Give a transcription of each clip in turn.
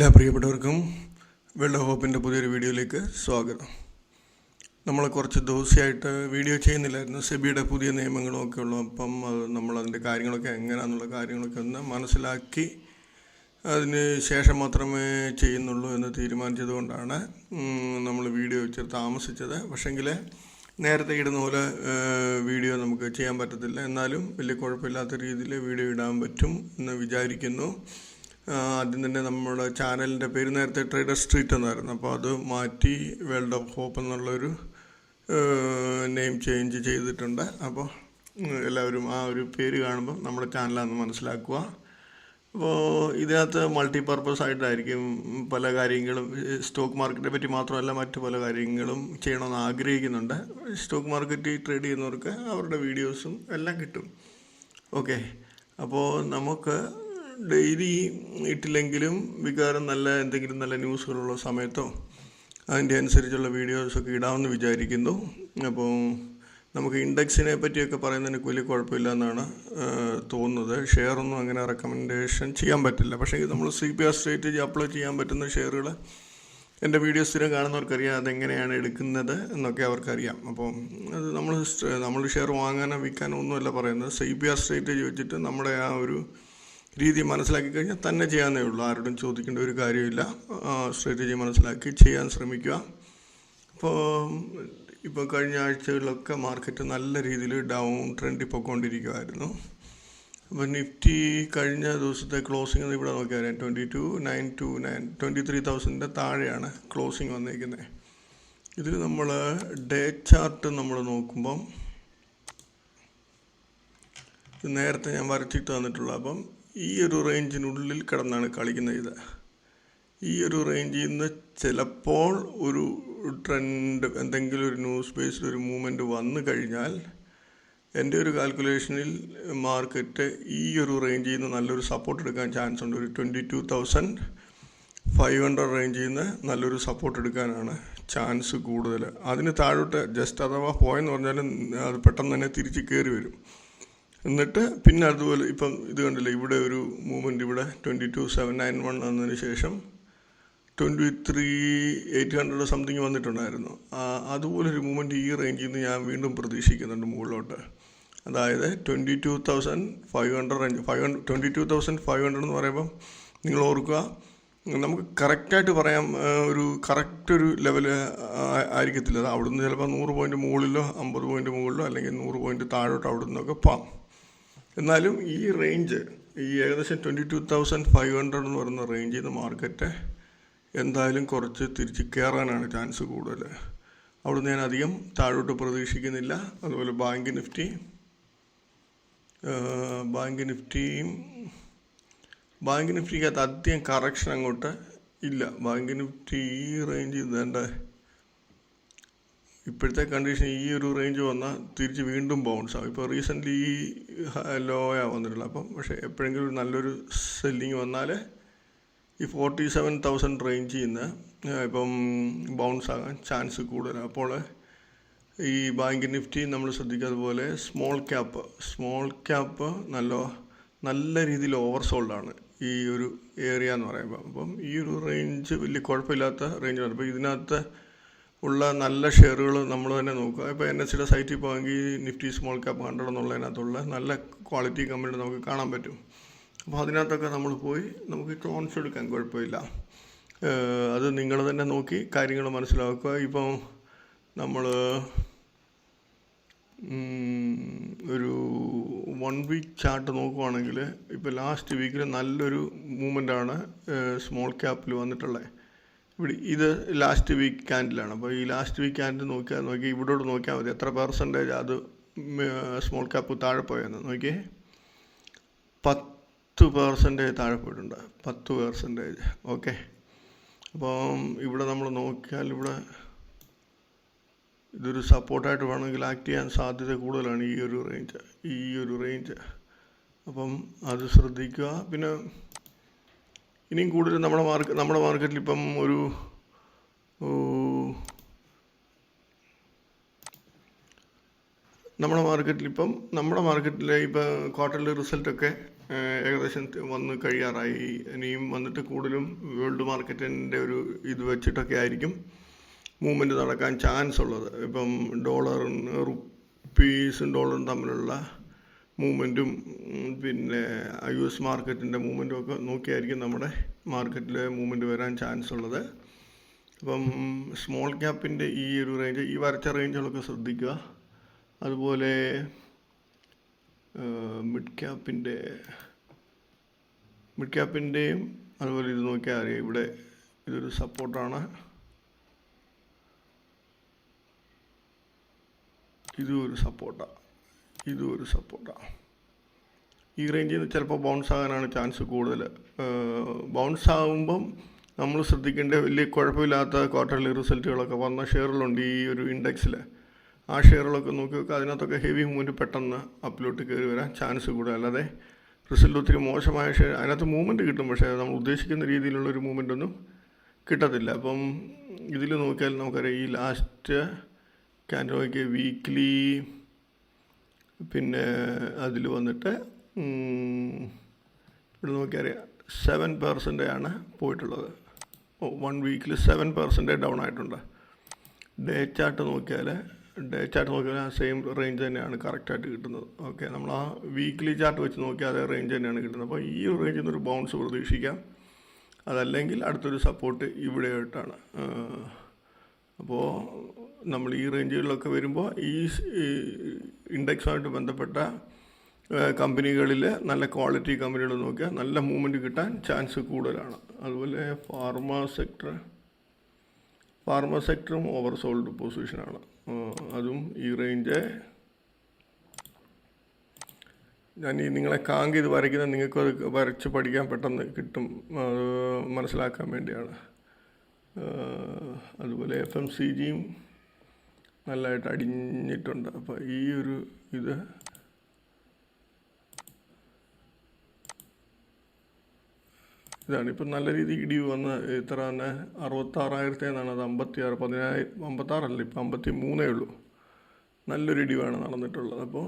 എല്ലാ പ്രിയപ്പെട്ടവർക്കും വെള്ള ഹോപ്പിന്റെ പുതിയൊരു വീഡിയോയിലേക്ക് സ്വാഗതം. നമ്മൾ കുറച്ച് ദിവസമായിട്ട് വീഡിയോ ചെയ്യുന്നില്ലായിരുന്നു. സെബിയുടെ പുതിയ നിയമങ്ങളൊക്കെ ഉള്ളു. അപ്പം അത് നമ്മൾ അതിന്റെ കാര്യങ്ങളൊക്കെ എങ്ങനെയാണെന്നുള്ള കാര്യങ്ങളൊക്കെ ഒന്ന് മനസ്സിലാക്കി അതിന് ശേഷം മാത്രമേ ചെയ്യുന്നുള്ളൂ എന്ന് തീരുമാനിച്ചതുകൊണ്ടാണ് നമ്മൾ വീഡിയോ ഇച്ചിരി താമസിച്ചത്. പക്ഷേങ്കിൽ നേരത്തെ ഇടുന്ന പോലെ വീഡിയോ നമുക്ക് ചെയ്യാൻ പറ്റത്തില്ല. എന്നാലും വലിയ കുഴപ്പമില്ലാത്ത രീതിയിൽ വീഡിയോ ഇടാൻ പറ്റും എന്ന് വിചാരിക്കുന്നു. ആദ്യം തന്നെ നമ്മുടെ ചാനലിന്റെ പേര് നേരത്തെ ട്രേഡർ സ്ട്രീറ്റ് എന്നായിരുന്നു. അപ്പോൾ അത് മാറ്റി വേൾഡ് ഓഫ് ഹോപ്പ് എന്നുള്ളൊരു നെയിം ചേഞ്ച് ചെയ്തിട്ടുണ്ട്. അപ്പോൾ എല്ലാവരും ആ ഒരു പേര് കാണുമ്പോൾ നമ്മുടെ ചാനലാണെന്ന് മനസ്സിലാക്കുക. അപ്പോൾ ഇതിനകത്ത് മൾട്ടി പർപ്പസ് ആയിട്ടായിരിക്കും പല കാര്യങ്ങളും സ്റ്റോക്ക് മാർക്കറ്റിനെ പറ്റി മാത്രമല്ല മറ്റു പല കാര്യങ്ങളും ചെയ്യണമെന്ന് ആഗ്രഹിക്കുന്നുണ്ട്. സ്റ്റോക്ക് മാർക്കറ്റിൽ ട്രേഡ് ചെയ്യുന്നവർക്ക് അവരുടെ വീഡിയോസും എല്ലാം കിട്ടും. ഓക്കെ. അപ്പോൾ നമുക്ക് ഡെയിലി ഇട്ടില്ലെങ്കിലും വികാരം നല്ല എന്തെങ്കിലും നല്ല ന്യൂസുകളുള്ള സമയത്തോ അതിന്റെ അനുസരിച്ചുള്ള വീഡിയോസൊക്കെ ഇടാമെന്ന് വിചാരിക്കുന്നു. അപ്പോൾ നമുക്ക് ഇൻഡെക്സിനെ പറ്റിയൊക്കെ പറയുന്നതിന് വലിയ കുഴപ്പമില്ല എന്നാണ് തോന്നുന്നത്. ഷെയറൊന്നും അങ്ങനെ റെക്കമെൻഡേഷൻ ചെയ്യാൻ പറ്റില്ല. പക്ഷേ നമ്മൾ C P R strategy apply ചെയ്യാൻ പറ്റുന്ന ഷെയറുകൾ എന്റെ വീഡിയോ സ്ഥിരം കാണുന്നവർക്കറിയാം അതെങ്ങനെയാണ് എടുക്കുന്നത് എന്നൊക്കെ അവർക്കറിയാം. അപ്പോൾ അത് നമ്മൾ നമ്മൾ ഷെയർ വാങ്ങാനോ വിൽക്കാനോ ഒന്നുമല്ല പറയുന്നത്. സി പി ആർ സ്ട്രേറ്റജി വെച്ചിട്ട് നമ്മുടെ ആ ഒരു രീതി മനസ്സിലാക്കി കഴിഞ്ഞാൽ തന്നെ ചെയ്യാവുന്നേ ഉള്ളൂ. ആരോടും ചോദിക്കേണ്ട ഒരു കാര്യമില്ല. സ്ട്രാറ്റജി മനസ്സിലാക്കി ചെയ്യാൻ ശ്രമിക്കുക. അപ്പോൾ ഇപ്പോൾ കഴിഞ്ഞ ആഴ്ചകളിലൊക്കെ മാർക്കറ്റ് നല്ല രീതിയിൽ ഡൗൺ ട്രെൻഡിൽ പൊയ്ക്കൊണ്ടിരിക്കുമായിരുന്നു അപ്പോൾ നിഫ്റ്റി കഴിഞ്ഞ ദിവസത്തെ ക്ലോസിംഗ് ഇവിടെ നോക്കിയാൽ twenty two nine two nine twenty three തൗസൻഡിന്റെ താഴെയാണ് ക്ലോസിംഗ് വന്നിരിക്കുന്നത് ഇതിൽ നമ്മൾ ഡേ ചാർട്ട് നമ്മൾ നോക്കുമ്പം നേരത്തെ ഞാൻ വരച്ചിട്ട് തന്നിട്ടുള്ള അപ്പം ഈ ഒരു റേഞ്ചിനുള്ളിൽ കിടന്നാണ് കളിക്കുന്നത് ഇത്. ഈ ഒരു റേഞ്ചിൽ നിന്ന് ചിലപ്പോൾ ഒരു ട്രെൻഡ് എന്തെങ്കിലും ഒരു ന്യൂസ് ബേസ്ഡ് ഒരു മൂവ്മെന്റ് വന്നു കഴിഞ്ഞാൽ എന്റെ ഒരു കാൽക്കുലേഷനിൽ മാർക്കറ്റ് ഈ ഒരു റേഞ്ചിൽ നിന്ന് നല്ലൊരു സപ്പോർട്ട് എടുക്കാൻ ചാൻസ് ഉണ്ട്. ഒരു twenty two thousand five hundred റേഞ്ചിൽ നിന്ന് നല്ലൊരു സപ്പോർട്ട് എടുക്കാനാണ് ചാൻസ് കൂടുതൽ. അതിന് താഴോട്ട് ജസ്റ്റ് അഥവാ പോയെന്ന് പറഞ്ഞാലും അത് പെട്ടെന്ന് തന്നെ തിരിച്ച് കയറി വരും. എന്നിട്ട് പിന്നെ അതുപോലെ ഇപ്പം ഇത് കണ്ടില്ലേ ഇവിടെ ഒരു മൂവ്മെന്റ് ഇവിടെ twenty two seven nine one വന്നതിന് ശേഷം twenty three eight hundred something വന്നിട്ടുണ്ടായിരുന്നു. അതുപോലെ അതുപോലൊരു മൂവ്മെന്റ് ഈ റേഞ്ചിൽ നിന്ന് ഞാൻ വീണ്ടും പ്രതീക്ഷിക്കുന്നുണ്ട് മുകളിലോട്ട്. അതായത് twenty two thousand five hundred range five hundred twenty two thousand five hundred എന്ന് പറയുമ്പം നിങ്ങൾ ഓർക്കുക നമുക്ക് കറക്റ്റായിട്ട് പറയാം ഒരു കറക്റ്റ് ഒരു ലെവൽ ആയിരിക്കത്തില്ല. അവിടുന്ന് ചിലപ്പോൾ നൂറ് പോയിന്റ് മുകളിലോ അമ്പത് പോയിന്റ് മുകളിലോ അല്ലെങ്കിൽ നൂറ് പോയിന്റ് താഴോട്ടോ അവിടെ നിന്നൊക്കെ പോകാം എന്നാലും ഈ റേഞ്ച് ഈ ഏകദേശം twenty two thousand five hundred എന്ന് പറയുന്ന റേഞ്ചിൽ നിന്ന് മാർക്കറ്റ് എന്തായാലും കുറച്ച് തിരിച്ച് കയറാനാണ് ചാൻസ് കൂടുതൽ അവിടുന്ന് ഞാൻ അധികം താഴോട്ട് പ്രതീക്ഷിക്കുന്നില്ല. അതുപോലെ ബാങ്ക് നിഫ്റ്റി ബാങ്ക് നിഫ്റ്റിയും ബാങ്ക് നിഫ്റ്റിക്കകത്ത് അധികം കറക്ഷൻ അങ്ങോട്ട് ഇല്ല. ബാങ്ക് നിഫ്റ്റി ഈ റേഞ്ചിൽ വേണ്ട ഇപ്പോഴത്തെ കണ്ടീഷൻ ഈ ഒരു റേഞ്ച് വന്നാൽ തിരിച്ച് വീണ്ടും ബൗൺസ് ആവും. ഇപ്പോൾ റീസെന്റ്ലി ഈ ലോയാ വന്നിട്ടുള്ളത്. അപ്പം പക്ഷേ എപ്പോഴെങ്കിലും നല്ലൊരു സെല്ലിങ് വന്നാൽ ഈ ഫോർട്ടി സെവൻ തൗസൻഡ് റേഞ്ചിൽ നിന്ന് ഇപ്പം ബൗൺസ് ആകാൻ ചാൻസ് കൂടുതലാണ് അപ്പോൾ ഈ ബാങ്ക് നിഫ്റ്റി നമ്മൾ ശ്രദ്ധിക്കാത്ത പോലെ സ്മോൾ ക്യാപ്പ് സ്മോൾ ക്യാപ്പ് നല്ല നല്ല രീതിയിൽ ഓവർ സോൾഡാണ് ഈ ഒരു ഏരിയ എന്ന് പറയുമ്പോൾ അപ്പം ഈ ഒരു റേഞ്ച് വലിയ കുഴപ്പമില്ലാത്ത റേഞ്ചാണ് അപ്പോൾ ഇതിനകത്ത് ഉള്ള നല്ല ഷെയറുകൾ നമ്മൾ തന്നെ നോക്കുക. ഇപ്പോൾ എൻ എസ് സിയുടെ സൈറ്റിൽ പോയെങ്കിൽ നിഫ്റ്റി സ്മോൾ ക്യാപ്പ് ഹൺഡ്രഡ് എന്നുള്ളതിനകത്തുള്ള നല്ല ക്വാളിറ്റി കമ്പനി നമുക്ക് കാണാൻ പറ്റും. അപ്പോൾ അതിനകത്തൊക്കെ നമ്മൾ പോയി നമുക്ക് ട്രോൺസ് എടുക്കാൻ കുഴപ്പമില്ല. അത് നിങ്ങൾ തന്നെ നോക്കി കാര്യങ്ങൾ മനസ്സിലാക്കുക. ഇപ്പം നമ്മൾ ഒരു വൺ വീക്ക് ചാർട്ട് നോക്കുവാണെങ്കിൽ ഇപ്പോൾ ലാസ്റ്റ് വീക്കിൽ നല്ലൊരു മൂവ്മെന്റാണ് സ്മോൾ ക്യാപ്പിൽ വന്നിട്ടുള്ളത്. ഇവിടെ ഇത് ലാസ്റ്റ് വീക്ക് ക്യാൻഡിലാണ് അപ്പോൾ ഈ ലാസ്റ്റ് വീക്ക് ക്യാൻഡിൽ നോക്കിയാൽ നോക്കി ഇവിടോട്ട് നോക്കിയാൽ മതി. എത്ര പെർസെന്റേജ് അത് സ്മോൾ ക്യാപ്പ് താഴെ പോയെന്ന് നോക്കിയേ. പത്ത് പെർസെന്റേജ് താഴെ പോയിട്ടുണ്ട്. പത്ത് പെർസെന്റേജ് ഓക്കെ അപ്പം ഇവിടെ നമ്മൾ നോക്കിയാൽ ഇവിടെ ഇതൊരു സപ്പോർട്ടായിട്ട് വേണമെങ്കിൽ ആക്ട് ചെയ്യാൻ സാധ്യത കൂടുതലാണ് ഈ ഒരു റേഞ്ച് ഈ ഒരു റേഞ്ച് അപ്പം അത് ശ്രദ്ധിക്കുക. പിന്നെ ഇനിയും കൂടുതൽ നമ്മുടെ മാർക്ക് നമ്മുടെ മാർക്കറ്റിൽ ഇപ്പം ഒരു നമ്മുടെ മാർക്കറ്റിൽ ഇപ്പം നമ്മുടെ മാർക്കറ്റിലെ ഇപ്പോൾ ക്വാർട്ടർലി റിസൾട്ടൊക്കെ ഏകദേശം വന്ന് കഴിയാറായി. ഇനിയും വന്നിട്ട് കൂടുതലും വേൾഡ് മാർക്കറ്റിന്റെ ഒരു ഇത് വെച്ചിട്ടൊക്കെ ആയിരിക്കും മൂവ്മെന്റ് നടക്കാൻ ചാൻസ് ഉള്ളത്. ഇപ്പം ഡോളറും റുപ്പീസും ഡോളറും തമ്മിലുള്ള മൂവ്മെന്റും പിന്നെ യു എസ് മാർക്കറ്റിന്റെ മൂവ്മെന്റും ഒക്കെ നോക്കിയായിരിക്കും നമ്മുടെ മാർക്കറ്റിൽ മൂവ്മെന്റ് വരാൻ ചാൻസ് ഉള്ളത്. അപ്പം സ്മോൾ ക്യാപ്പിന്റെ ഈ ഒരു റേഞ്ച് ഈ വരച്ച റേഞ്ചുകളൊക്കെ ശ്രദ്ധിക്കുക. അതുപോലെ മിഡ് ക്യാപ്പിന്റെ മിഡ് ക്യാപ്പിന്റെയും അതുപോലെ ഇത് നോക്കിയാൽ അറിയാം ഇവിടെ ഇതൊരു സപ്പോർട്ടാണ് ഇതും ഒരു സപ്പോർട്ടാണ് ഇതും ഒരു സപ്പോർട്ടാണ് ഈ റേഞ്ചിൽ നിന്ന് ചിലപ്പോൾ ബൗൺസ് ആകാനാണ് ചാൻസ് കൂടുതൽ ബൗൺസ് ആകുമ്പം നമ്മൾ ശ്രദ്ധിക്കേണ്ട വലിയ കുഴപ്പമില്ലാത്ത ക്വാർട്ടർലി റിസൾട്ടുകളൊക്കെ വന്ന ഷെയറുകളുണ്ട് ഈ ഒരു ഇൻഡെക്സിൽ ആ ഷെയറുകളൊക്കെ നോക്കി നോക്കുക അതിനകത്തൊക്കെ ഹെവി മൂവ്മെന്റ് പെട്ടെന്ന് അപ്പിലോട്ട് കയറി വരാൻ ചാൻസ് കൂടുതൽ അല്ലാതെ റിസൾട്ട് ഒത്തിരി മോശമായ ഷെയർ അതിനകത്ത് മൂവ്മെന്റ് കിട്ടും പക്ഷേ നമ്മൾ ഉദ്ദേശിക്കുന്ന രീതിയിലുള്ള ഒരു മൂവ്മെന്റ് ഒന്നും കിട്ടത്തില്ല. അപ്പം ഇതിൽ നോക്കിയാൽ നമുക്കറിയാം ഈ ലാസ്റ്റ് ക്യാൻഡോയ്ക്ക് വീക്ക്ലി പിന്നെ അതിൽ വന്നിട്ട് ഇവിടെ നോക്കിയറിയാം സെവൻ പെർസെന്റ് ആണ് പോയിട്ടുള്ളത്. ഓ വൺ വീക്കിൽ സെവൻ പെർസെന്റ് ഡൗൺ ആയിട്ടുണ്ട്. ഡേ ചാർട്ട് നോക്കിയാൽ ഡേ ചാർട്ട് നോക്കിയാൽ ആ സെയിം റേഞ്ച് തന്നെയാണ് കറക്റ്റായിട്ട് കിട്ടുന്നത്. ഓക്കെ നമ്മൾ ആ വീക്ക്ലി ചാർട്ട് വെച്ച് നോക്കിയാൽ അതേ റേഞ്ച് തന്നെയാണ് കിട്ടുന്നത്. അപ്പോൾ ഈ റേഞ്ചിൽ നിന്നൊരു ബൗൺസ് പ്രതീക്ഷിക്കാം. അതല്ലെങ്കിൽ അടുത്തൊരു സപ്പോർട്ട് ഇവിടെയായിട്ടാണ് അപ്പോൾ നമ്മൾ ഈ റേഞ്ചുകളിലൊക്കെ വരുമ്പോൾ ഈ ഇൻഡെക്സുമായിട്ട് ബന്ധപ്പെട്ട കമ്പനികളിൽ നല്ല ക്വാളിറ്റി കമ്പനികൾ നോക്കിയാൽ നല്ല മൂവ്മെന്റ് കിട്ടാൻ ചാൻസ് കൂടുതലാണ്. അതുപോലെ ഫാർമ സെക്ടർ ഫാർമ സെക്ടറും ഓവർ സോൾഡ് പൊസിഷനാണ്. അതും ഈ റേഞ്ച്. ഞാൻ ഈ നിങ്ങളെ കാങ്ക് ഇത് വരയ്ക്കുന്നത് നിങ്ങൾക്ക് അത് വരച്ച് പഠിക്കാൻ പെട്ടെന്ന് കിട്ടും. മനസ്സിലാക്കാൻ വേണ്ടിയാണ്. അതുപോലെ എഫ് എം സി ജിയും നല്ലതായിട്ട് അടിഞ്ഞിട്ടുണ്ട്. അപ്പോൾ ഈ ഒരു ഇത് ഇതാണ് ഇപ്പം നല്ല രീതിയിൽ ഇടിവ് വന്ന് ഇത്ര തന്നെ അറുപത്താറായിരത്തി എന്നാണ് അത് അമ്പത്തി ആറ് പതിനായിരം അമ്പത്താറല്ല? ഇപ്പം അമ്പത്തി മൂന്നേ ഉള്ളൂ. നല്ലൊരു ഇടിവാണ് നടന്നിട്ടുള്ളത്. അപ്പോൾ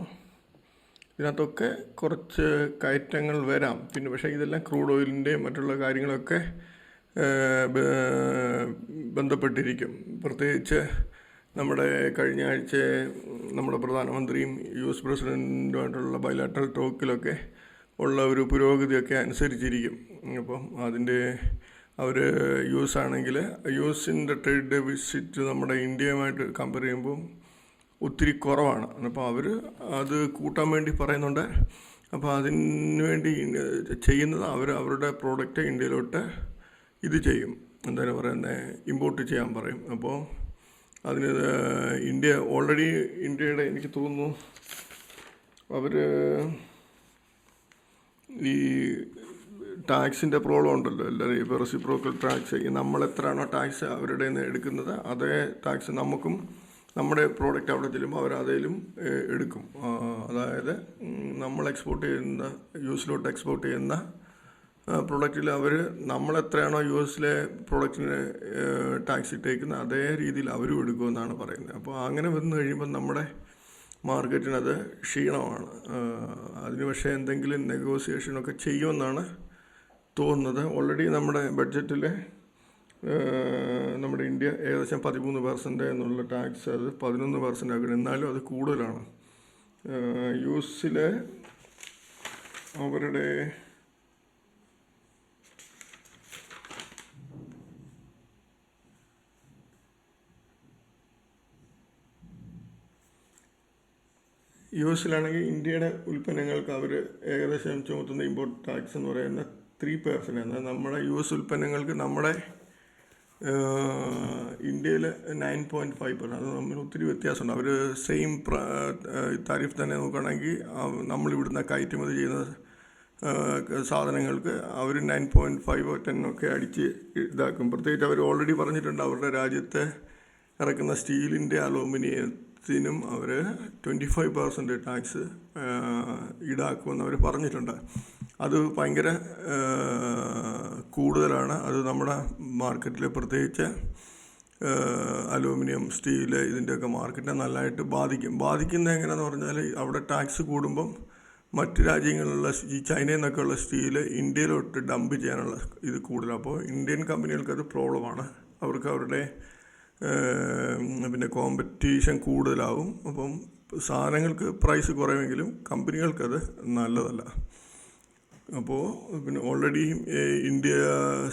ഇതിനകത്തൊക്കെ കുറച്ച് കയറ്റങ്ങൾ വരാം. പിന്നെ പക്ഷേ ഇതെല്ലാം ക്രൂഡ് ഓയിലിന്റെയും മറ്റുള്ള കാര്യങ്ങളൊക്കെ ബന്ധപ്പെട്ടിരിക്കും. പ്രത്യേകിച്ച് നമ്മുടെ കഴിഞ്ഞ ആഴ്ച നമ്മുടെ പ്രധാനമന്ത്രിയും യു എസ് പ്രസിഡന്റുമായിട്ടുള്ള ബൈലാറ്ററൽ ടോക്കിലൊക്കെ ഉള്ള ഒരു പുരോഗതിയൊക്കെ അനുസരിച്ചിരിക്കും. അപ്പം അതിന്റെ അവർ യു എസ് ആണെങ്കിൽ യു എസിന്റെ ട്രേഡ് ഡെഫിസിറ്റ് നമ്മുടെ ഇന്ത്യയുമായിട്ട് കമ്പയർ ചെയ്യുമ്പോൾ ഒത്തിരി കുറവാണ്. അപ്പോൾ അവർ അത് കൂട്ടാൻ വേണ്ടി പറയുന്നുണ്ട്. അപ്പോൾ അതിന് വേണ്ടി ചെയ്യുന്നത് അവർ അവരുടെ പ്രോഡക്റ്റ് ഇന്ത്യയിലോട്ട് ഇത് ചെയ്യും. എന്താണ് പറയുന്നത് ഇമ്പോർട്ട് ചെയ്യാൻ പറയും. അപ്പോൾ അതിന് ഇന്ത്യ ഓൾറെഡി ഇന്ത്യയുടെ എനിക്ക് തോന്നുന്നു അവർ ഈ ടാക്സിന്റെ പ്രോബ്ലം ഉണ്ടല്ലോ. എല്ലാവരും ഇപ്പോൾ റെസിപ്രോക്കൽ ടാക്സ് നമ്മൾ എത്രയാണോ ടാക്സ് അവരുടെ നിന്ന് എടുക്കുന്നത് അതേ ടാക്സ് നമുക്കും നമ്മുടെ പ്രോഡക്റ്റ് അവിടെ ചെല്ലുമ്പോൾ അവർ അതേലും എടുക്കും. അതായത് നമ്മൾ എക്സ്പോർട്ട് ചെയ്യുന്ന യൂസിലോട്ട് എക്സ്പോർട്ട് ചെയ്യുന്ന പ്രൊഡക്റ്റിൽ അവർ നമ്മൾ എത്രയാണോ യു എസിലെ പ്രൊഡക്റ്റിന് ടാക്സ് ഇട്ടേക്കുന്നത് അതേ രീതിയിൽ അവരും എടുക്കുമെന്നാണ് പറയുന്നത്. അപ്പോൾ അങ്ങനെ വന്നു കഴിയുമ്പോൾ നമ്മുടെ മാർക്കറ്റിനത് ക്ഷീണമാണ്. അതിന് പക്ഷേ എന്തെങ്കിലും നെഗോസിയേഷനൊക്കെ ചെയ്യുമെന്നാണ് തോന്നുന്നത്. ഓൾറെഡി നമ്മുടെ ബഡ്ജറ്റിൽ നമ്മുടെ ഇന്ത്യ ഏകദേശം പതിമൂന്ന് പെർസെന്റ് എന്നുള്ള ടാക്സ് അത് പതിനൊന്ന് പെർസെന്റ് ആക്കണം. എന്നാലും അത് കൂടുതലാണ്. യു എസിലെ അവരുടെ യു എസിലാണെങ്കിൽ ഇന്ത്യയുടെ ഉൽപ്പന്നങ്ങൾക്ക് അവർ ഏകദേശം ചുമത്തുന്ന ഇമ്പോർട്ട് ടാക്സ് എന്ന് പറയുന്ന ത്രീ പേഴ്സന്റ് എന്നാൽ നമ്മുടെ യു എസ് ഉൽപ്പന്നങ്ങൾക്ക് നമ്മുടെ ഇന്ത്യയിൽ നയൻ പോയിന്റ് ഫൈവ് പെർസെന്റ് അത് തമ്മിൽ ഒത്തിരി വ്യത്യാസമുണ്ട്. അവർ സെയിം താരിഫ് തന്നെ നോക്കുകയാണെങ്കിൽ നമ്മൾ ഇവിടുന്ന് കയറ്റുമതി ചെയ്യുന്ന സാധനങ്ങൾക്ക് അവർ നയൻ പോയിന്റ് ഫൈവ് ടെൻ ഒക്കെ അടിച്ച് ഇതാക്കും. പ്രത്യേകിച്ച് അവർ ഓൾറെഡി പറഞ്ഞിട്ടുണ്ട് അവരുടെ രാജ്യത്തെ ഇറക്കുന്ന സ്റ്റീലിന്റെ അലൂമിനിയത്തിനും അവർ ട്വന്റി ഫൈവ് പെർസെന്റ് ടാക്സ് ഈടാക്കുമെന്ന് അവർ പറഞ്ഞിട്ടുണ്ട്. അത് ഭയങ്കര കൂടുതലാണ്. അത് നമ്മുടെ മാർക്കറ്റിൽ പ്രത്യേകിച്ച് അലൂമിനിയം സ്റ്റീൽ ഇതിന്റെയൊക്കെ മാർക്കറ്റിനെ നല്ലതായിട്ട് ബാധിക്കും. ബാധിക്കുന്നത് എങ്ങനെയാണെന്ന് പറഞ്ഞാൽ അവിടെ ടാക്സ് കൂടുമ്പം മറ്റ് രാജ്യങ്ങളിലുള്ള ഈ ചൈനയിൽ നിന്നൊക്കെയുള്ള സ്റ്റീൽ ഇന്ത്യയിലോട്ട് ഡംപ് ചെയ്യാനുള്ള ഇത് കൂടുതലാണ് അപ്പോൾ ഇന്ത്യൻ കമ്പനികൾക്ക് അത് പ്രോബ്ലമാണ് അവർക്ക് അവരുടെ പിന്നെ കോമ്പറ്റീഷൻ കൂടുതലാവും. അപ്പം സാധനങ്ങൾക്ക് പ്രൈസ് കുറയുമെങ്കിലും കമ്പനികൾക്കത് നല്ലതല്ല. അപ്പോൾ പിന്നെ ഓൾറെഡി ഇന്ത്യ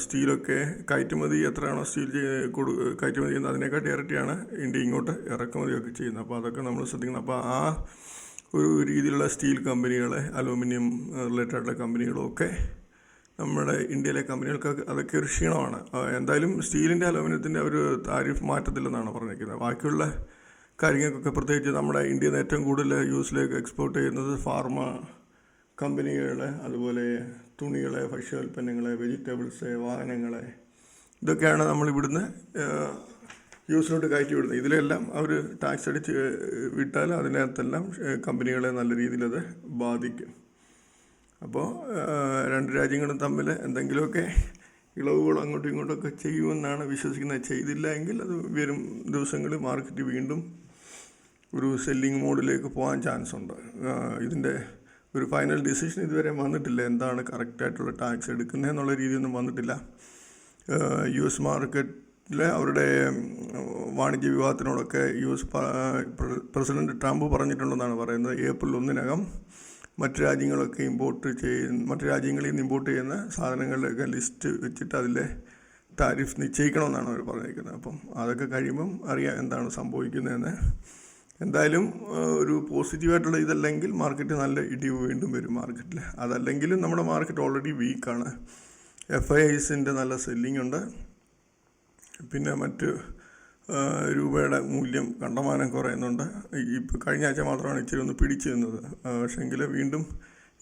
സ്റ്റീലൊക്കെ കയറ്റുമതി എത്രയാണോ സ്റ്റീൽ കൊടു കയറ്റുമതി ചെയ്യുന്നത് അതിനെക്കാട്ടി ഇരട്ടിയാണ് ഇന്ത്യ ഇങ്ങോട്ട് ഇറക്കുമതിയൊക്കെ ചെയ്യുന്നത്. അപ്പോൾ അതൊക്കെ നമ്മൾ ശ്രദ്ധിക്കണം. അപ്പോൾ ആ ഒരു രീതിയിലുള്ള സ്റ്റീൽ കമ്പനികളെ അലൂമിനിയം റിലേറ്റഡ് ആയിട്ടുള്ള കമ്പനികളും ഒക്കെ നമ്മുടെ ഇന്ത്യയിലെ കമ്പനികൾക്ക് അതൊക്കെ ഒരു ക്ഷീണമാണ്. എന്തായാലും സ്റ്റീലിന്റെ അലൂമിനിയത്തിന്റെ ഒരു താരിഫ് മാറ്റത്തില്ലെന്നാണ് പറഞ്ഞിരിക്കുന്നത്. ബാക്കിയുള്ള കാര്യങ്ങൾക്കൊക്കെ പ്രത്യേകിച്ച് നമ്മുടെ ഇന്ത്യയിൽ നിന്ന് ഏറ്റവും കൂടുതൽ യൂസിലേക്ക് എക്സ്പോർട്ട് ചെയ്യുന്നത് ഫാർമ കമ്പനികൾ അതുപോലെ തുണികളെ ഭക്ഷ്യോൽപ്പന്നങ്ങളെ വെജിറ്റബിൾസ് വാഹനങ്ങളെ. ഇതൊക്കെയാണ് നമ്മൾ ഇവിടുന്ന് യൂസിലോട്ട് കയറ്റി വിടുന്നത്. ഇതിലെല്ലാം അവർ ടാക്സ് അടിച്ച് വിട്ടാൽ അതിനകത്തെല്ലാം കമ്പനികളെ നല്ല രീതിയിൽ അത് ബാധിക്കും. അപ്പോൾ രണ്ട് രാജ്യങ്ങളും തമ്മിൽ എന്തെങ്കിലുമൊക്കെ ഇളവുകൾ അങ്ങോട്ടും ഇങ്ങോട്ടൊക്കെ ചെയ്യുമെന്നാണ് വിശ്വസിക്കുന്നത്. ചെയ്തില്ല എങ്കിൽ അത് വരും ദിവസങ്ങളിൽ മാർക്കറ്റ് വീണ്ടും ഒരു സെല്ലിംഗ് മോഡിലേക്ക് പോകാൻ ചാൻസ് ഉണ്ട്. ഇതിന്റെ ഒരു ഫൈനൽ ഡിസിഷൻ ഇതുവരെ വന്നിട്ടില്ല. എന്താണ് കറക്റ്റായിട്ടുള്ള ടാക്സ് എടുക്കുന്നത് എന്നുള്ള രീതിയൊന്നും വന്നിട്ടില്ല. യു എസ് മാർക്കറ്റിലെ അവരുടെ വാണിജ്യ വിവാഹത്തിനോടൊക്കെ യു എസ് പ്രസിഡന്റ് ട്രംപ് പറഞ്ഞിട്ടുണ്ടെന്നാണ് പറയുന്നത്. ഏപ്രിൽ ഒന്നിനകം മറ്റ് രാജ്യങ്ങളൊക്കെ ഇമ്പോർട്ട് ചെയ്യുന്ന മറ്റു രാജ്യങ്ങളിൽ നിന്ന് ഇമ്പോർട്ട് ചെയ്യുന്ന സാധനങ്ങളുടെയൊക്കെ ലിസ്റ്റ് വെച്ചിട്ട് അതിലെ താരിഫ് നിശ്ചയിക്കണമെന്നാണ് അവർ പറഞ്ഞിരിക്കുന്നത്. അപ്പം അതൊക്കെ കഴിയുമ്പം അറിയാം എന്താണ് സംഭവിക്കുന്നതെന്ന്. എന്തായാലും ഒരു പോസിറ്റീവായിട്ടുള്ള ഇതല്ലെങ്കിൽ മാർക്കറ്റ് നല്ല ഇടിവ് വീണ്ടും വരും മാർക്കറ്റിൽ അതല്ലെങ്കിലും നമ്മുടെ മാർക്കറ്റ് ഓൾറെഡി വീക്കാണ് എഫ് ഐ ഐസിന്റെ നല്ല സെല്ലിംഗ് ഉണ്ട്. പിന്നെ മറ്റ് രൂപയുടെ മൂല്യം കണ്ടമാനം കുറയുന്നുണ്ട്. ഇപ്പോൾ കഴിഞ്ഞ ആഴ്ച മാത്രമാണ് ഇച്ചിരി ഒന്ന് പിടിച്ചു നിന്നത് പക്ഷേങ്കിൽ വീണ്ടും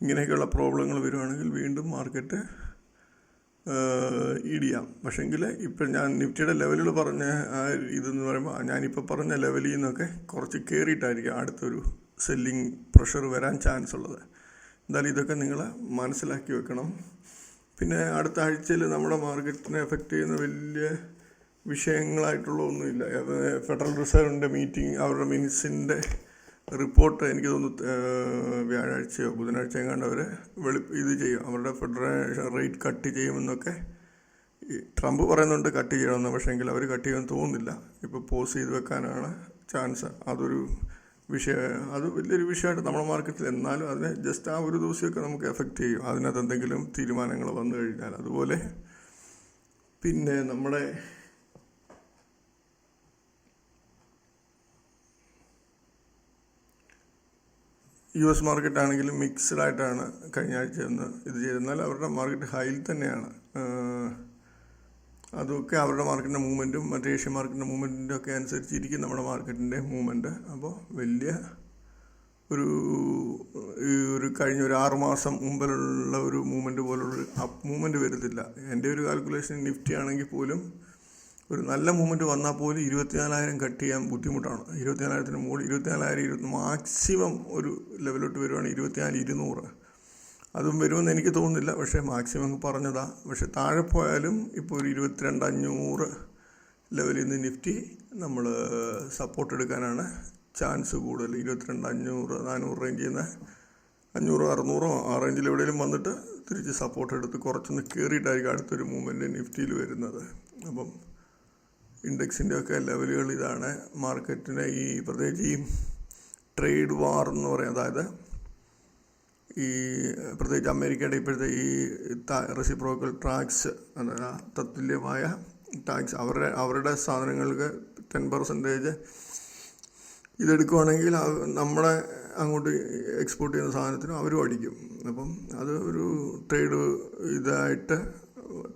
ഇങ്ങനെയൊക്കെയുള്ള പ്രോബ്ലങ്ങൾ വരുവാണെങ്കിൽ വീണ്ടും മാർക്കറ്റ് ഇടിയാം. പക്ഷേങ്കിൽ ഇപ്പം ഞാൻ നിഫ്റ്റിയുടെ ലെവലുകൾ പറഞ്ഞ ഇതെന്ന് പറയുമ്പോൾ ഞാനിപ്പോൾ പറഞ്ഞ ലെവലിൽ നിന്നൊക്കെ കുറച്ച് കയറിയിട്ടായിരിക്കും അടുത്തൊരു സെല്ലിംഗ് പ്രഷർ വരാൻ ചാൻസ് ഉള്ളത്. എന്തായാലും ഇതൊക്കെ നിങ്ങൾ മനസ്സിലാക്കി വെക്കണം. പിന്നെ അടുത്ത ആഴ്ചയിൽ നമ്മുടെ മാർക്കറ്റിനെ എഫക്റ്റ് ചെയ്യുന്ന വലിയ വിഷയങ്ങളായിട്ടുള്ള ഒന്നുമില്ല അത് ഫെഡറൽ റിസർവിന്റെ മീറ്റിംഗ് അവരുടെ മിനിസിന്റെ റിപ്പോർട്ട് എനിക്ക് തോന്നുന്നു വ്യാഴാഴ്ചയോ ബുധനാഴ്ച എങ്ങാണ്ട് അവർ വെളി ഇത് ചെയ്യും. അവരുടെ ഫെഡറേഷൻ റേറ്റ് കട്ട് ചെയ്യുമെന്നൊക്കെ ട്രംപ് പറയുന്നുണ്ട് കട്ട് ചെയ്യണമെന്ന്. പക്ഷേ എങ്കിൽ അവർ കട്ട് ചെയ്യാൻ തോന്നുന്നില്ല. ഇപ്പോൾ പോസ് ചെയ്ത് വെക്കാനാണ് ചാൻസ് അതൊരു വിഷയ അത് വലിയൊരു വിഷയമായിട്ട് നമ്മുടെ മാർക്കറ്റിൽ എന്നാലും അതിനെ ജസ്റ്റ് ആ ഒരു ദിവസമൊക്കെ നമുക്ക് എഫക്റ്റ് ചെയ്യും. അതിനകത്ത് എന്തെങ്കിലും തീരുമാനങ്ങൾ വന്നു കഴിഞ്ഞാൽ. അതുപോലെ പിന്നെ നമ്മുടെ യു എസ് മാർക്കറ്റ് ആണെങ്കിലും മിക്സ്ഡ് ആയിട്ടാണ് കഴിഞ്ഞ ആഴ്ച ഒന്ന് ഇത് ചെയ്തെന്നാൽ അവരുടെ മാർക്കറ്റ് ഹൈയിൽ തന്നെയാണ്. അതൊക്കെ അവരുടെ മാർക്കറ്റിന്റെ മൂവ്മെന്റും മറ്റേ ഏഷ്യൻ മാർക്കറ്റിന്റെ മൂവ്മെന്റിന്റെ ഒക്കെ അനുസരിച്ചിരിക്കും നമ്മുടെ മാർക്കറ്റിന്റെ മൂവ്മെന്റ്. അപ്പോൾ വലിയ ഒരു ഒരു കഴിഞ്ഞ ഒരു ആറ് മാസം മുമ്പിലുള്ള ഒരു മൂവ്മെന്റ് പോലുള്ളൊരു അപ്പ് മൂവ്മെന്റ് വരത്തില്ല. എന്റെ ഒരു കാൽക്കുലേഷൻ നിഫ്റ്റി ആണെങ്കിൽ പോലും ഒരു നല്ല മൂവ്മെന്റ് വന്നാൽ പോലും ഇരുപത്തിനാലായിരം കട്ട് ചെയ്യാൻ ബുദ്ധിമുട്ടാണ്. ഇരുപത്തിനാലായിരത്തിന് മുകളിൽ ഇരുപത്തിനാലായിരം ഇരുപത്തി മാക്സിമം ഒരു ലെവലോട്ട് വരുവാണ് ഇരുപത്തിനാല് ഇരുന്നൂറ്. അതും വരുമെന്ന് എനിക്ക് തോന്നുന്നില്ല. പക്ഷേ മാക്സിമം പറഞ്ഞതാ. പക്ഷേ താഴെ പോയാലും ഇപ്പോൾ ഒരു ഇരുപത്തിരണ്ട് അഞ്ഞൂറ് ലെവലിൽ നിന്ന് നിഫ്റ്റി നമ്മൾ സപ്പോർട്ട് എടുക്കാനാണ് ചാൻസ് കൂടുതൽ. ഇരുപത്തിരണ്ട് അഞ്ഞൂറ് നാനൂറ് റേഞ്ചിൽ നിന്ന് അഞ്ഞൂറോ അറുന്നൂറോ ആ റേഞ്ചിൽ എവിടെയെങ്കിലും വന്നിട്ട് തിരിച്ച് സപ്പോർട്ട് എടുത്ത് കുറച്ചൊന്ന് കയറിയിട്ടായിരിക്കും അടുത്തൊരു മൂവ്മെന്റ് നിഫ്റ്റിയിൽ വരുന്നത്. അപ്പം ഇൻഡെക്സിന്റെ ഒക്കെ ലെവലുകൾ ഇതാണ്. മാർക്കറ്റിന്റെ ഈ പ്രത്യേകിച്ച് ഈ ട്രേഡ് വാർ എന്ന് പറയും അതായത് ഈ പ്രത്യേകിച്ച് അമേരിക്കയുടെ ഇപ്പോഴത്തെ ഈ റെസിപ്രോക്കൽ ടാക്സ് തത്തുല്യമായ ടാക്സ് അവരുടെ അവരുടെ സാധനങ്ങൾക്ക് ടെൻ പെർസെന്റേജ് ഇതെടുക്കുവാണെങ്കിൽ നമ്മളെ അങ്ങോട്ട് എക്സ്പോർട്ട് ചെയ്യുന്ന സാധനത്തിന് അവരും അടിക്കും. അപ്പം അത് ഒരു ട്രേഡ് ഇതായിട്ട്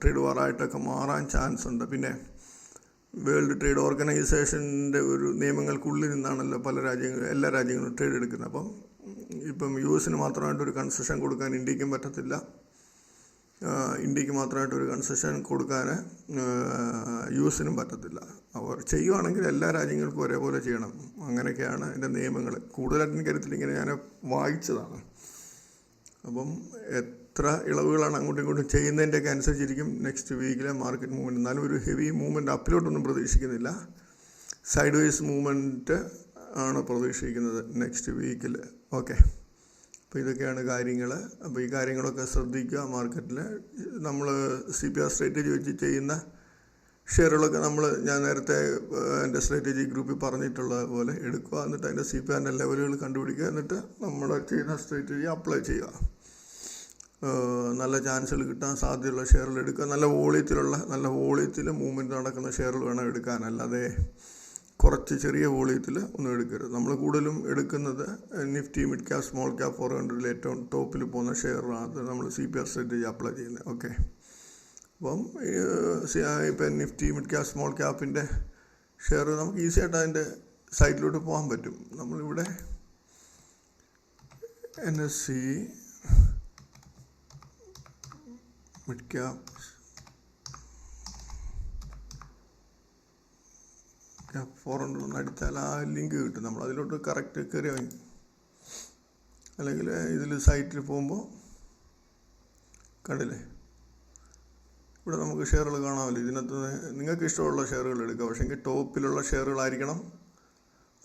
ട്രേഡ് വാറായിട്ടൊക്കെ മാറാൻ ചാൻസ് ഉണ്ട് പിന്നെ വേൾഡ് ട്രേഡ് ഓർഗനൈസേഷന്റെ ഒരു നിയമങ്ങൾക്കുള്ളിൽ നിന്നാണല്ലോ പല രാജ്യങ്ങളും എല്ലാ രാജ്യങ്ങളും ട്രേഡ് എടുക്കുന്നത്. അപ്പം ഇപ്പം യു എസിന് മാത്രമായിട്ട് ഒരു കൺസെഷൻ കൊടുക്കാൻ ഇന്ത്യക്കും പറ്റത്തില്ല. ഇന്ത്യയ്ക്ക് മാത്രമായിട്ട് ഒരു കൺസെഷൻ കൊടുക്കാൻ യു എസിനും പറ്റത്തില്ല. അവർ ചെയ്യുവാണെങ്കിൽ എല്ലാ രാജ്യങ്ങൾക്കും ഒരേപോലെ ചെയ്യണം. അങ്ങനെയൊക്കെയാണ് എന്റെ നിയമങ്ങൾ. കൂടുതലായിട്ട് എനിക്കറിയത്തില്ല ഇങ്ങനെ ഞാൻ വായിച്ചതാണ്. അപ്പം എത്ര ഇളവുകളാണ് അങ്ങോട്ടും ഇങ്ങോട്ടും ചെയ്യുന്നതിന്റെയൊക്കെ അനുസരിച്ചിരിക്കും നെക്സ്റ്റ് വീക്കിലെ മാർക്കറ്റ് മൂവ്മെന്റ് എന്നാലും ഒരു ഹെവി മൂവ്മെന്റ് അപ്പിലോട്ടൊന്നും പ്രതീക്ഷിക്കുന്നില്ല. സൈഡ് വൈസ് മൂവ്മെന്റ് ആണ് പ്രതീക്ഷിക്കുന്നത് നെക്സ്റ്റ് വീക്കിൽ. ഓക്കെ. അപ്പോൾ ഇതൊക്കെയാണ് കാര്യങ്ങൾ. അപ്പോൾ ഈ കാര്യങ്ങളൊക്കെ ശ്രദ്ധിക്കുക മാർക്കറ്റിൽ. നമ്മൾ സി പി ആർ സ്ട്രാറ്റജി വെച്ച് ചെയ്യുന്ന ഷെയറുകളൊക്കെ നമ്മൾ ഞാൻ നേരത്തെ എന്റെ സ്ട്രാറ്റജി ഗ്രൂപ്പിൽ പറഞ്ഞിട്ടുള്ള പോലെ എടുക്കുക. എന്നിട്ട് അതിന്റെ സി പി ആറിന്റെ ലെവലുകൾ കണ്ടുപിടിക്കുക. എന്നിട്ട് നമ്മൾ ചെയ്യുന്ന സ്ട്രാറ്റജി അപ്ലൈ ചെയ്യുക. നല്ല ചാൻസുകൾ കിട്ടാൻ സാധ്യതയുള്ള ഷെയറുകൾ എടുക്കുക. നല്ല വോളിയത്തിലുള്ള നല്ല വോളിയത്തിൽ മൂവ്മെന്റ് നടക്കുന്ന ഷെയറുകൾ വേണം എടുക്കാൻ. അല്ലാതെ കുറച്ച് ചെറിയ വോളിയത്തിൽ ഒന്നും എടുക്കരുത്. നമ്മൾ കൂടുതലും എടുക്കുന്നത് Nifty mid cap small cap four ഹൺഡ്രഡിൽ ഏറ്റവും ടോപ്പിൽ പോകുന്ന ഷെയറാണ്. നമ്മൾ C P R strategy apply ചെയ്യുന്നത്. ഓക്കെ അപ്പം ഇപ്പം നിഫ്റ്റി മിഡ് ക്യാപ് സ്മോൾ ക്യാപ്പിന്റെ ഷെയർ നമുക്ക് ഈസി ആയിട്ട് അതിന്റെ സൈറ്റിലോട്ട് പോകാൻ പറ്റും. നമ്മളിവിടെ N S C mid cap cap four hundred ഒന്ന് അടിച്ചാൽ ആ ലിങ്ക് കിട്ടും. നമ്മൾ അതിലോട്ട് കറക്റ്റ് കയറി വാങ്ങി അല്ലെങ്കിൽ ഇതിൽ സൈറ്റിൽ പോകുമ്പോൾ കണ്ടില്ലേ? ഇവിടെ നമുക്ക് ഷെയറുകൾ കാണാമല്ലോ. ഇതിനകത്ത് നിങ്ങൾക്ക് ഇഷ്ടമുള്ള ഷെയറുകൾ എടുക്കുക പക്ഷേങ്കിൽ ടോപ്പിലുള്ള ഷെയറുകളായിരിക്കണം.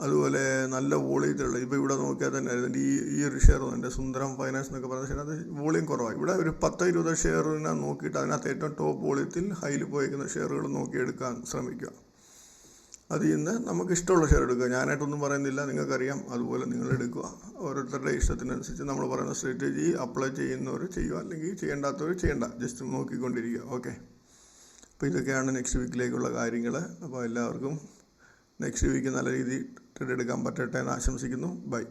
അതുപോലെ നല്ല വോളിയത്തിലുള്ള ഇപ്പോൾ ഇവിടെ നോക്കിയാൽ തന്നെ ഈ ഈ ഒരു ഷെയർ എന്റെ സുന്ദരം ഫൈനാൻസ് എന്നൊക്കെ പറഞ്ഞ ഷെയർ അത് വോളിയം കുറവാണ്. ഇവിടെ ഒരു പത്ത് ഇരുപത് ഷെയറിനെ നോക്കിയിട്ട് അതിനകത്ത് ഏറ്റവും ടോപ്പ് വോളിയത്തിൽ ഹൈയിൽ പോയിരിക്കുന്ന ഷെയറുകൾ നോക്കി എടുക്കാൻ ശ്രമിക്കുക. അതിൽ നിന്ന് നമുക്ക് ഇഷ്ടമുള്ള ഷെയർ എടുക്കുക. ഞാനായിട്ടൊന്നും പറയുന്നില്ല. നിങ്ങൾക്കറിയാം. അതുപോലെ നിങ്ങൾ എടുക്കുക. ഓരോരുത്തരുടെ ഇഷ്ടത്തിനനുസരിച്ച് നമ്മൾ പറയുന്ന സ്ട്രാറ്റജി അപ്ലൈ ചെയ്യുന്നവർ ചെയ്യുക. അല്ലെങ്കിൽ ചെയ്യേണ്ടാത്തവർ ചെയ്യേണ്ട. ജസ്റ്റ് നോക്കിക്കൊണ്ടിരിക്കുക. ഓക്കെ അപ്പോൾ ഇതൊക്കെയാണ് നെക്സ്റ്റ് വീക്കിലേക്കുള്ള കാര്യങ്ങൾ. അപ്പോൾ എല്ലാവർക്കും നെക്സ്റ്റ് വീക്ക് നല്ല രീതിയിൽ ട്രേഡ് എടുക്കാൻ പറ്റട്ടെ എന്ന് ആശംസിക്കുന്നു. ബൈ